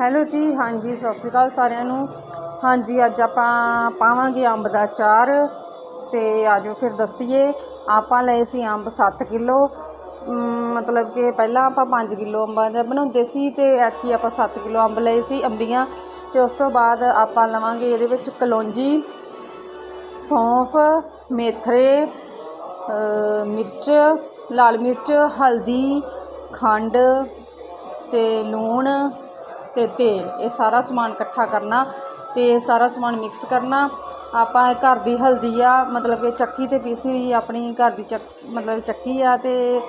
Hello ਜੀ, ਹਾਂਜੀ, ਸਤਿ ਸ਼੍ਰੀ ਅਕਾਲ ਸਾਰਿਆਂ ਨੂੰ। ਹਾਂਜੀ, ਅੱਜ ਆਪਾਂ ਪਾਵਾਂਗੇ ਅੰਬ ਦਾ ਅਚਾਰ ਤੇ ਆਜੋ ਫਿਰ ਦੱਸੀਏ। ਆਪਾਂ ਲਏ ਸੀ ਅੰਬ 7 ਕਿਲੋ। ਮਤਲਬ ਕਿ ਪਹਿਲਾਂ ਆਪਾਂ 5 ਕਿਲੋ ਅੰਬਾਂ ਦਾ ਬਣਾਉਂਦੇ ਸੀ ਤੇ ਐਤਕੀ ਆਪਾਂ 7 ਕਿਲੋ ਅੰਬ ਲਏ ਸੀ ਅੰਬੀਆਂ। ਤੇ ਉਸ ਤੋਂ ਬਾਅਦ ਆਪਾਂ ਲਵਾਂਗੇ ਇਹਦੇ ਵਿੱਚ ਕਲੌਂਜੀ, ਸੌਂਫ ਮੇਥਰੇ ਮਿਰਚ, ਲਾਲ ਮਿਰਚ, ਹਲਦੀ, ਖੰਡ ਤੇ ਲੂਣ ਤੇ ਤੇਲ ਇਹ ਸਾਰਾ ਸਮਾਨ ਇਕੱਠਾ ਕਰਨਾ ਤੇ ਸਾਰਾ ਸਮਾਨ ਮਿਕਸ ਕਰਨਾ। ਆਪਾਂ ਘਰ ਦੀ ਹਲਦੀ ਆ, ਮਤਲਬ ਕਿ ਚੱਕੀ ਤੇ ਪੀਸੀ ਹੋਈ ਆਪਣੀ ਘਰ ਦੀ ਚੱਕ, ਮਤਲਬ ਚੱਕੀ ਆ ਤੇ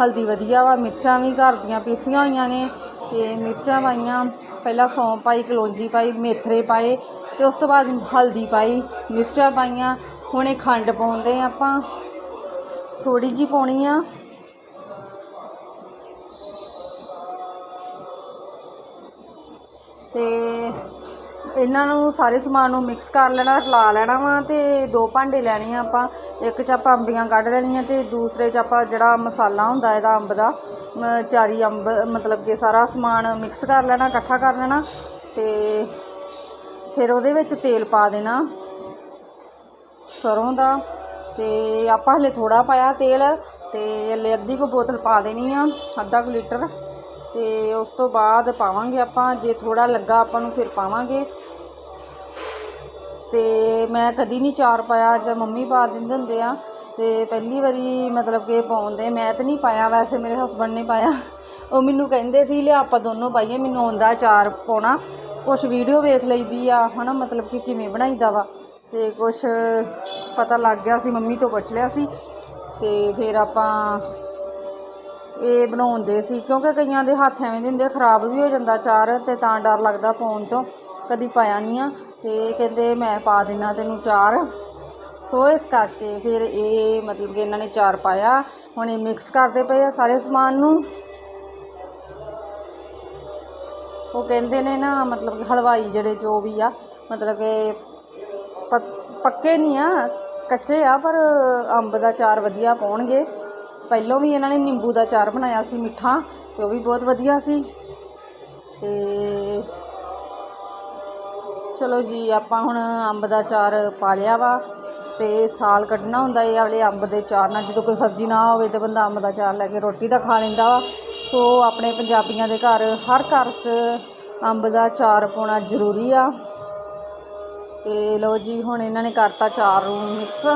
ਹਲਦੀ ਵਧੀਆ ਵਾ, ਮਿਰਚਾਂ ਵੀ ਘਰ ਦੀਆਂ ਪੀਸੀਆਂ ਹੋਈਆਂ ਨੇ ਤੇ ਮਿਰਚਾਂ ਪਾਈਆਂ। ਪਹਿਲਾਂ ਸੌਂਫ ਪਾਈ, ਕਲੌਂਜੀ ਪਾਈ, ਮੇਥਰੇ ਪਾਏ ਤੇ ਉਸ ਤੋਂ ਬਾਅਦ ਹਲਦੀ ਪਾਈ, ਮਿਰਚਾਂ ਪਾਈਆਂ। ਹੁਣੇ ਖੰਡ ਪਾਉਂਦੇ ਆ ਆਪਾਂ। ਥੋੜੀ ਜੀ ਪਾਉਣੀ ਆ। ਤੇ ਇਹਨਾਂ ਨੂੰ ਸਾਰੇ ਸਮਾਨ ਨੂੰ ਮਿਕਸ ਕਰ ਲੈਣਾ, ਰਲਾ ਲੈਣਾ ਵਾ ਤੇ ਦੋ ਭਾਂਡੇ ਲੈਣੇ ਆ ਆਪਾਂ। ਇੱਕ ਚ ਆਪਾਂ ਅੰਬੀਆਂ ਕੱਢ ਲੈਣੀਆਂ ਤੇ ਦੂਸਰੇ ਚ ਆਪਾਂ ਜਿਹੜਾ ਮਸਾਲਾ ਹੁੰਦਾ ਇਹਦਾ ਅੰਬ ਦਾ ਚਾਰੀ ਅੰਬ, ਮਤਲਬ ਕਿ ਸਾਰਾ ਸਮਾਨ ਮਿਕਸ ਕਰ ਲੈਣਾ, ਇਕੱਠਾ ਕਰ ਲੈਣਾ ਤੇ ਫਿਰ ਉਹਦੇ ਵਿੱਚ ਤੇਲ ਪਾ ਦੇਣਾ ਸਰੋਂ ਦਾ ਤੇ ਆਪਾਂ ਹਲੇ ਥੋੜਾ ਪਾਇਆ ਤੇਲ ਤੇ ਹਲੇ ਅੱਧੀ ਕੁ ਬੋਤਲ ਪਾ ਦੇਣੀ ਆ, ਅੱਧਾ ਕੁ ਲੀਟਰ। ਤੇ ਉਸ ਤੋਂ ਬਾਅਦ ਪਾਵਾਂਗੇ ਆਪਾਂ, ਜੇ ਥੋੜਾ ਲੱਗਾ ਆਪਾਂ ਨੂੰ ਫਿਰ ਪਾਵਾਂਗੇ। ਤੇ ਮੈਂ ਕਦੀ ਨਹੀਂ ਚਾਰ ਪਾਇਆ ਜਾਂ ਮੰਮੀ ਪਾ ਦਿੰਦੇ ਹੁੰਦੇ ਆ। ਤੇ ਪਹਿਲੀ ਵਾਰੀ ਮਤਲਬ ਕਿ ਪਾਉਂਦੇ, ਮੈਂ ਤਾਂ ਨਹੀਂ ਪਾਇਆ, ਵੈਸੇ ਮੇਰੇ ਹਸਬੰਡ ਨੇ ਪਾਇਆ। ਉਹ ਮੈਨੂੰ ਕਹਿੰਦੇ ਸੀ, ਲਿਆ ਆਪਾਂ ਦੋਨੋਂ ਪਾਈਏ, ਮੈਨੂੰ ਆਉਂਦਾ ਚਾਰ ਪਾਉਣਾ। ਕੁਛ ਵੀਡੀਓ ਵੇਖ ਲਈਦੀ ਆ, ਹਨਾ, ਮਤਲਬ ਕਿ ਕਿਵੇਂ ਬਣਾਈਦਾ ਵਾ। ਤੇ ਕੁਛ ਪਤਾ ਲੱਗ ਗਿਆ ਸੀ, ਮੰਮੀ ਤੋਂ ਪੁੱਛ ਲਿਆ ਸੀ। ਤੇ ਫਿਰ ਆਪਾਂ ਇਹ ਬਣਾਉਂਦੇ ਸੀ, ਕਿਉਂਕਿ ਕਈਆਂ ਦੇ ਹੱਥ ਐਵੇਂ ਦੇ ਹੁੰਦੇ ਖਰਾਬ ਵੀ ਹੋ ਜਾਂਦਾ ਚਾਰ ਤੇ ਤਾਂ ਡਰ ਲੱਗਦਾ ਪਾਉਣ ਤੋਂ, ਕਦੀ ਪਾਇਆ ਨਹੀਂ ਆ, ਤੇ ਕਹਿੰਦੇ ਮੈਂ ਪਾ ਦੇਣਾ ਤੈਨੂੰ ਚਾਰ। ਸੋ ਇਸ ਕਰਕੇ ਫਿਰ ਇਹ ਮਤਲਬ ਕਿ ਇਹਨਾਂ ਨੇ ਚਾਰ ਪਾਇਆ, ਹੁਣ ਇਹ ਮਿਕਸ ਕਰਦੇ ਪਏ ਆ ਸਾਰੇ ਸਮਾਨ ਨੂੰ। ਉਹ ਕਹਿੰਦੇ ਨੇ ਨਾ, ਮਤਲਬ ਕਿ ਹਲਵਾਈ ਜਿਹੜੇ ਜੋ ਵੀ ਆ, ਮਤਲਬ ਕਿ ਪੱਕੇ ਨਹੀਂ ਆ, ਕੱਚੇ ਆ, ਪਰ ਅੰਬ ਦਾ ਚਾਰ ਵਧੀਆ ਪਾਉਣਗੇ। ਪਹਿਲੋਂ ਵੀ ਇਹਨਾਂ ਨੇ ਨਿੰਬੂ ਦਾ ਚਾਰ ਬਣਾਇਆ ਸੀ ਮਿੱਠਾ ਤੇ ਉਹ ਵੀ ਬਹੁਤ ਵਧੀਆ ਸੀ। ਤੇ ਚਲੋ ਜੀ, ਆਪਾਂ ਹੁਣ ਅੰਬ ਦਾ ਚਾਰ ਪਾ ਲਿਆ ਵਾ ਤੇ ਸਾਲ ਕੱਢਣਾ ਹੁੰਦਾ ਇਹ ਵਾਲੇ ਅੰਬ ਦੇ ਚਾਰ ਨਾਲ। ਜਦੋਂ ਕੋਈ ਸਬਜ਼ੀ ਨਾ ਹੋਵੇ ਤੇ ਬੰਦਾ ਅੰਬ ਦਾ ਚਾਰ ਲੈ ਕੇ ਰੋਟੀ ਦਾ ਖਾ ਲੈਂਦਾ ਵਾ। ਸੋ ਆਪਣੇ ਪੰਜਾਬੀਆਂ ਦੇ ਘਰ, ਹਰ ਘਰ 'ਚ ਅੰਬ ਦਾ ਚਾਰ ਪਾਉਣਾ ਜ਼ਰੂਰੀ ਆ। ਤੇ ਲਓ ਜੀ, ਹੁਣ ਇਹਨਾਂ ਨੇ ਕਰਤਾ ਚਾਰ ਨੂੰ ਮਿਕਸ।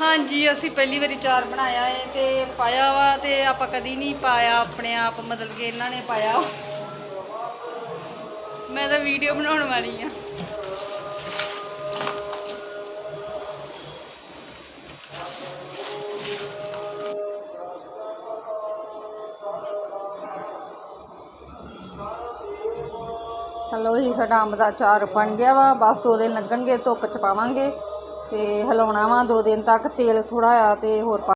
ਹਾਂਜੀ, ਅਸੀਂ ਪਹਿਲੀ ਵਾਰੀ ਚਾਰ ਬਣਾਇਆ ਹੈ ਤੇ ਪਾਇਆ ਵਾ ਤੇ ਆਪਾਂ ਕਦੀ ਨਹੀਂ ਪਾਇਆ ਆਪਣੇ ਆਪ, ਮਤਲਬ ਕਿ ਇਹਨਾਂ ਨੇ ਪਾਇਆ ਮੈਂ ਤਾਂ ਵੀਡੀਓ ਬਣਾਉਣ ਵਾਲੀ ਆ। ਹਲੋ ਜੀ, ਸਾਡਾ ਅੰਬ ਦਾ ਚਾਰ ਬਣ ਗਿਆ ਵਾ। ਬਸ ਦੋ ਦਿਨ ਲੱਗਣਗੇ, ਧੁੱਪ ਚ ਪਾਵਾਂਗੇ। ਤੇ ਹਿਲਾਉਣਾ ਵਾ ਦੋ ਦਿਨ ਤੱਕ ਤੇਲ ਥੋੜਾ ਆ ਤੇ ਹੋਰ